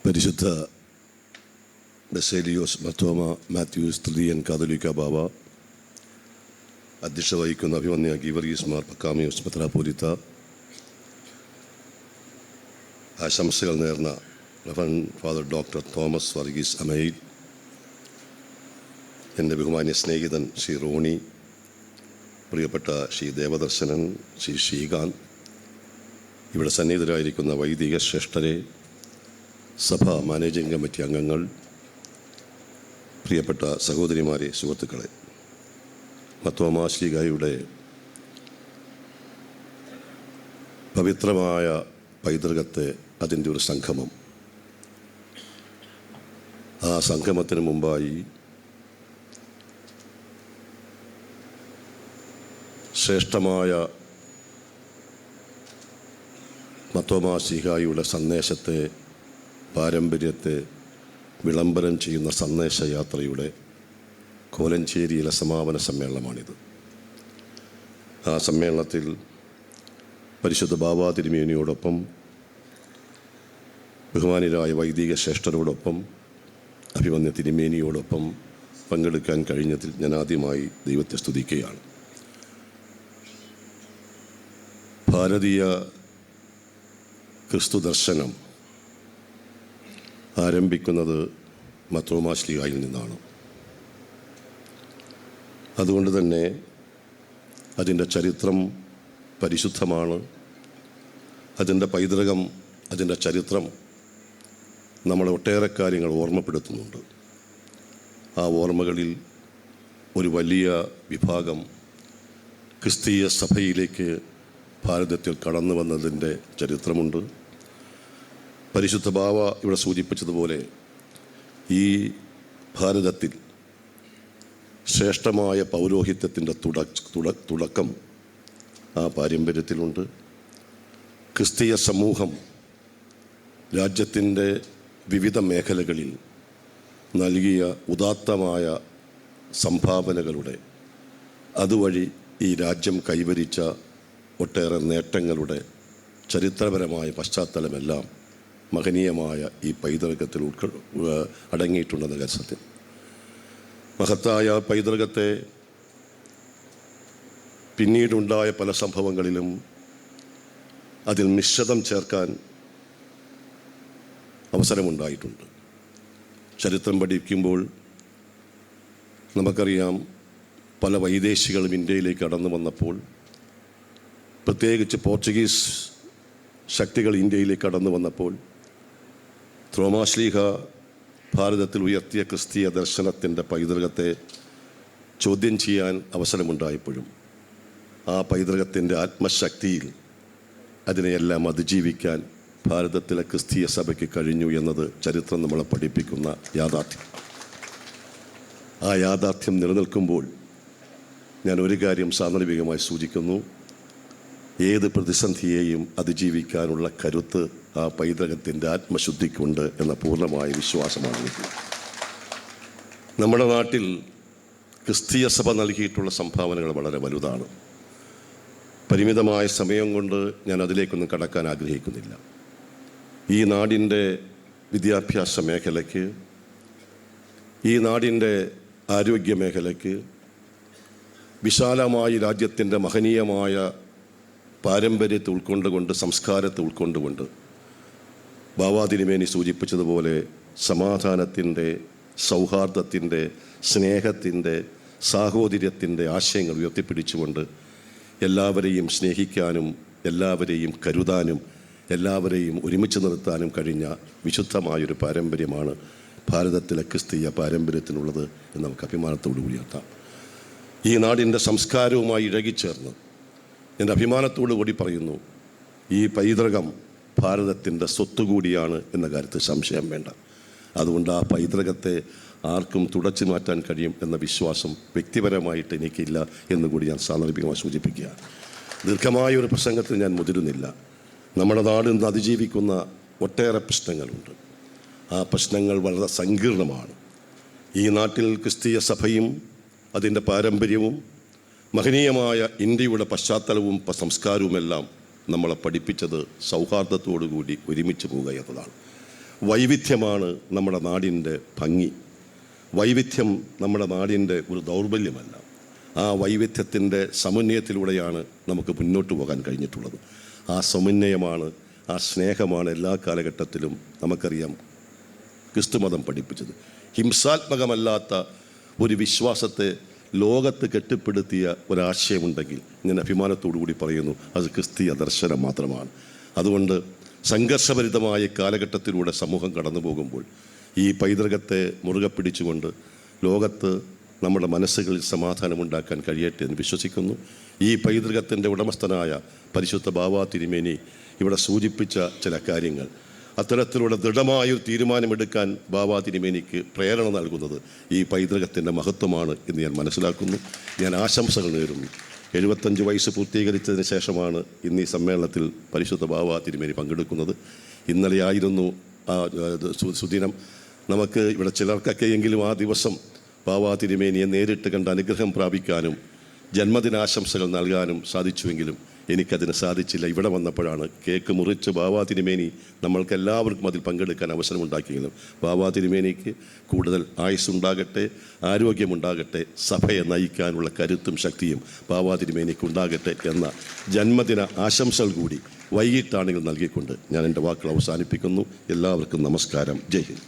പരിശുദ്ധ ബസേലിയോസ് മർത്തോമ മാത്യൂസ് തൃതീയൻ കാതലിക്ക ബാബ അധ്യക്ഷത വഹിക്കുന്ന അഭിമന്യ ഗീവർഗീസ് മാർ പക്കാമിയോസ് പത്രാപൂരിത്ത ആശംസകൾ നേർന്ന റഫൻ ഫാദർ ഡോക്ടർ തോമസ് വർഗീസ് അമയിൽ എന്റെ ബഹുമാന്യ സ്നേഹിതൻ ശ്രീ റോണി പ്രിയപ്പെട്ട ശ്രീ ദേവദർശനൻ ശ്രീ ശ്രീകാന്ത് ഇവിടെ സന്നിഹിതരായിരിക്കുന്ന വൈദിക ശ്രേഷ്ഠരെ സഭ മാനേജിംഗ് കമ്മിറ്റി അംഗങ്ങൾ പ്രിയപ്പെട്ട സഹോദരിമാരെ സുഹൃത്തുക്കളെ. മത്തോമാശ്ലീകായുടെ പവിത്രമായ പൈതൃകത്തെ അതിന്റെ ഒരു സംഗമം. ആ സംഗമത്തിന് മുമ്പായി ശ്രേഷ്ഠമായ മത്തോമാശിഹായുടെ സന്ദേശത്തെ പാരമ്പര്യത്തെ വിളംബരം ചെയ്യുന്ന സന്ദേശയാത്രയുടെ കോലഞ്ചേരിയിലെ സമാപന സമ്മേളനമാണിത്. ആ സമ്മേളനത്തിൽ പരിശുദ്ധ ബാബാ തിരുമേനിയോടൊപ്പം ബഹുമാനിരായ വൈദിക ശ്രേഷ്ഠരോടൊപ്പം അഭിമന്യ തിരുമേനിയോടൊപ്പം പങ്കെടുക്കാൻ കഴിഞ്ഞതിൽ ഞാൻ ആദ്യമായി ദൈവത്തെ സ്തുതിക്കുകയാണ്. ഭാരതീയ ക്രിസ്തു ദർശനം ആരംഭിക്കുന്നത് മത്തോമാശ്ലിഹായിൽ നിന്നാണ്. അതുകൊണ്ട് തന്നെ അതിന്റെ ചരിത്രം പരിശുദ്ധമാണ്. അതിന്റെ പൈതൃകം അതിന്റെ ചരിത്രം നമ്മളെ ഒട്ടേറെ കാര്യങ്ങൾ ഓർമ്മപ്പെടുത്തുന്നുണ്ട്. ആ ഓർമ്മകളിൽ ഒരു വലിയ വിഭാഗം ക്രിസ്തീയ സഭയിലേക്ക് ഭാരതത്തിൽ കടന്നു വന്നതിന്റെ ചരിത്രമുണ്ട്. പരിശുദ്ധ ബാവ ഇവിടെ സൂചിപ്പിച്ചതുപോലെ ഈ ഭാരതത്തിൽ ശ്രേഷ്ഠമായ പൗരോഹിത്യത്തിന്റെ തുട തുടക്കം ആ പാരമ്പര്യത്തിലുണ്ട്. ക്രിസ്തീയ സമൂഹം രാജ്യത്തിന്റെ വിവിധ മേഖലകളിൽ നൽകിയ ഉദാത്തമായ സംഭാവനകളുടെ അതുവഴി ഈ രാജ്യം കൈവരിച്ച ഒട്ടേറെ നേട്ടങ്ങളുടെ ചരിത്രപരമായ പശ്ചാത്തലമെല്ലാം മഹനീയമായ ഈ പൈതൃകത്തിൽ ഉൾക്ക അടങ്ങിയിട്ടുണ്ടെന്ന കരുസത്യം മഹത്തായ പൈതൃകത്തെ പിന്നീടുണ്ടായ പല സംഭവങ്ങളിലും അതിൽ നിശ്ചതം ചേർക്കാൻ അവസരമുണ്ടായിട്ടുണ്ട്. ചരിത്രം പഠിക്കുമ്പോൾ നമുക്കറിയാം പല വൈദേശികളും ഇന്ത്യയിലേക്ക് കടന്നു വന്നപ്പോൾ പ്രത്യേകിച്ച് പോർച്ചുഗീസ് ശക്തികൾ ഇന്ത്യയിലേക്ക് കടന്നു വന്നപ്പോൾ ത്രോമാശ്ലീഹ ഭാരതത്തിൽ ഉയർത്തിയ ക്രിസ്തീയ ദർശനത്തിന്റെ പൈതൃകത്തെ ചോദ്യം ചെയ്യാൻ അവസരമുണ്ടായപ്പോഴും ആ പൈതൃകത്തിന്റെ ആത്മശക്തിയിൽ അതിനെയെല്ലാം അതിജീവിക്കാൻ ഭാരതത്തിലെ ക്രിസ്തീയ സഭയ്ക്ക് കഴിഞ്ഞു എന്നത് ചരിത്രം നമ്മളെ പഠിപ്പിക്കുന്ന യാഥാർത്ഥ്യം. ആ യാഥാർത്ഥ്യം നിലനിൽക്കുമ്പോൾ ഞാൻ ഒരു കാര്യം സാന്ദർഭികമായി സൂചിക്കുന്നു. ഏത് പ്രതിസന്ധിയെയും അതിജീവിക്കാനുള്ള കരുത്ത് ആ പൈതൃകത്തിന്റെ ആത്മശുദ്ധിക്കുണ്ട് എന്ന പൂർണമായ വിശ്വാസമാണ്. എനിക്ക് നമ്മുടെ നാട്ടിൽ ക്രിസ്തീയ സഭ നൽകിയിട്ടുള്ള സംഭാവനകൾ വളരെ വലുതാണ്. പരിമിതമായ സമയം കൊണ്ട് ഞാൻ അതിലേക്കൊന്നും കടക്കാൻ ആഗ്രഹിക്കുന്നില്ല. ഈ നാടിന്റെ വിദ്യാഭ്യാസ മേഖലയ്ക്ക് ഈ നാടിന്റെ ആരോഗ്യ മേഖലയ്ക്ക് വിശാലമായി രാജ്യത്തിന്റെ മഹനീയമായ പാരമ്പര്യത്തെ ഉൾക്കൊണ്ടുകൊണ്ട് സംസ്കാരത്തെ ഉൾക്കൊണ്ടുകൊണ്ട് ബാവാതിരിമേനി സൂചിപ്പിച്ചതുപോലെ സമാധാനത്തിന്റെ സൗഹാർദ്ദത്തിന്റെ സ്നേഹത്തിന്റെ സാഹോദര്യത്തിന്റെ ആശയങ്ങൾ ഉയർത്തിപ്പിടിച്ചുകൊണ്ട് എല്ലാവരെയും സ്നേഹിക്കാനും എല്ലാവരെയും കരുതാനും എല്ലാവരെയും ഒരുമിച്ച് നിർത്താനും കഴിഞ്ഞ വിശുദ്ധമായൊരു പാരമ്പര്യമാണ് ഭാരതത്തിലെ ക്രിസ്തീയ പാരമ്പര്യത്തിനുള്ളത് എന്ന് നമുക്ക് അഭിമാനത്തോടു കൂടി ഉയർത്താം. ഈ നാടിന്റെ സംസ്കാരവുമായി ഇഴകിച്ചേർന്ന് എന്റെ അഭിമാനത്തോടു കൂടി പറയുന്നു ഈ പൈതൃകം ഭാരതത്തിന്റെ സ്വത്തുകൂടിയാണ് എന്ന കാര്യത്തിൽ സംശയം വേണ്ട. അതുകൊണ്ട് ആ പൈതൃകത്തെ ആർക്കും തുടച്ചു മാറ്റാൻ കഴിയും എന്ന വിശ്വാസം വ്യക്തിപരമായിട്ട് എനിക്കില്ല എന്നുകൂടി ഞാൻ സാന്ദർഭികമായി സൂചിപ്പിക്കുക. ദീർഘമായ ഒരു പ്രസംഗത്തിൽ ഞാൻ മുതിരുന്നില്ല. നമ്മുടെ നാട് ഇന്ന് അതിജീവിക്കുന്ന ഒട്ടേറെ പ്രശ്നങ്ങളുണ്ട്. ആ പ്രശ്നങ്ങൾ വളരെ സങ്കീർണമാണ്. ഈ നാട്ടിൽ ക്രിസ്തീയ സഭയും അതിന്റെ പാരമ്പര്യവും മഹനീയമായ ഇന്ത്യയുടെ പശ്ചാത്തലവും സംസ്കാരവുമെല്ലാം നമ്മളെ പഠിപ്പിച്ചത് സൗഹാർദ്ദത്തോടുകൂടി ഒരുമിച്ച് പോവുക എന്നതാണ്. വൈവിധ്യമാണ് നമ്മുടെ നാടിന്റെ ഭംഗി. വൈവിധ്യം നമ്മുടെ നാടിന്റെ ഒരു ദൗർബല്യമല്ല. ആ വൈവിധ്യത്തിന്റെ സമന്വയത്തിലൂടെയാണ് നമുക്ക് മുന്നോട്ട് പോകാൻ കഴിഞ്ഞിട്ടുള്ളത്. ആ സമന്വയമാണ് ആ സ്നേഹമാണ് എല്ലാ കാലഘട്ടത്തിലും നമുക്കറിയാം ക്രിസ്തുമതം പഠിപ്പിച്ചത്. ഹിംസാത്മകമല്ലാത്ത ഒരു വിശ്വാസത്തെ ലോകത്ത് കെട്ടിപ്പടുത്തിയ ഒരാശയമുണ്ടെങ്കിൽ ഞാൻ അഭിമാനത്തോടു കൂടി പറയുന്നു അത് ക്രിസ്തീയ ദർശനം മാത്രമാണ്. അതുകൊണ്ട് സംഘർഷഭരിതമായ കാലഘട്ടത്തിലൂടെ സമൂഹം കടന്നു പോകുമ്പോൾ ഈ പൈതൃകത്തെ മുറുകെ പിടിച്ചുകൊണ്ട് ലോകത്ത് നമ്മുടെ മനസ്സുകളിൽ സമാധാനമുണ്ടാക്കാൻ കഴിയട്ടെ എന്ന് വിശ്വസിക്കുന്നു. ഈ പൈതൃകത്തിന്റെ ഉടമസ്ഥനായ പരിശുദ്ധ ബാബാ തിരുമേനി ഇവിടെ സൂചിപ്പിച്ച ചില കാര്യങ്ങൾ. അത്തരത്തിലുള്ള ദൃഢമായൊരു തീരുമാനമെടുക്കാൻ ബാബാ തിരുമേനിക്ക് പ്രേരണ നൽകുന്നത് ഈ പൈതൃകത്തിന്റെ മഹത്വമാണ് എന്ന് ഞാൻ മനസ്സിലാക്കുന്നു. ഞാൻ ആശംസകൾ നേരുന്നു. എഴുപത്തഞ്ച് വയസ്സ് പൂർത്തീകരിച്ചതിന് ശേഷമാണ് ഇന്ന് ഈ സമ്മേളനത്തിൽ പരിശുദ്ധ ബാബാ തിരുമേനി പങ്കെടുക്കുന്നത്. ഇന്നലെയായിരുന്നു ആ സുദിനം. നമുക്ക് ഇവിടെ ചിലർക്കൊക്കെ എങ്കിലും ആ ദിവസം ബാബാ തിരുമേനിയെ നേരിട്ട് കണ്ട് അനുഗ്രഹം പ്രാപിക്കാനും ജന്മദിനാശംസകൾ നൽകാനും സാധിച്ചുവെങ്കിലും എനിക്കതിന് സാധിച്ചില്ല. ഇവിടെ വന്നപ്പോഴാണ് കേക്ക് മുറിച്ച് ബാബാ തിരുമേനി നമ്മൾക്കെല്ലാവർക്കും അതിൽ പങ്കെടുക്കാൻ അവസരമുണ്ടാക്കിയെങ്കിലും ബാബാ തിരുമേനിക്ക് കൂടുതൽ ആയുസ്സുണ്ടാകട്ടെ ആരോഗ്യമുണ്ടാകട്ടെ സഭയെ നയിക്കാനുള്ള കരുത്തും ശക്തിയും ബാബാ തിരുമേനിക്ക് ഉണ്ടാകട്ടെ എന്ന ജന്മദിന ആശംസകൾ കൂടി വൈകിട്ടാണെങ്കിൽ നൽകിക്കൊണ്ട് ഞാൻ എന്റെ വാക്കുകൾ അവസാനിപ്പിക്കുന്നു. എല്ലാവർക്കും നമസ്കാരം. ജയ് ഹിന്ദ്.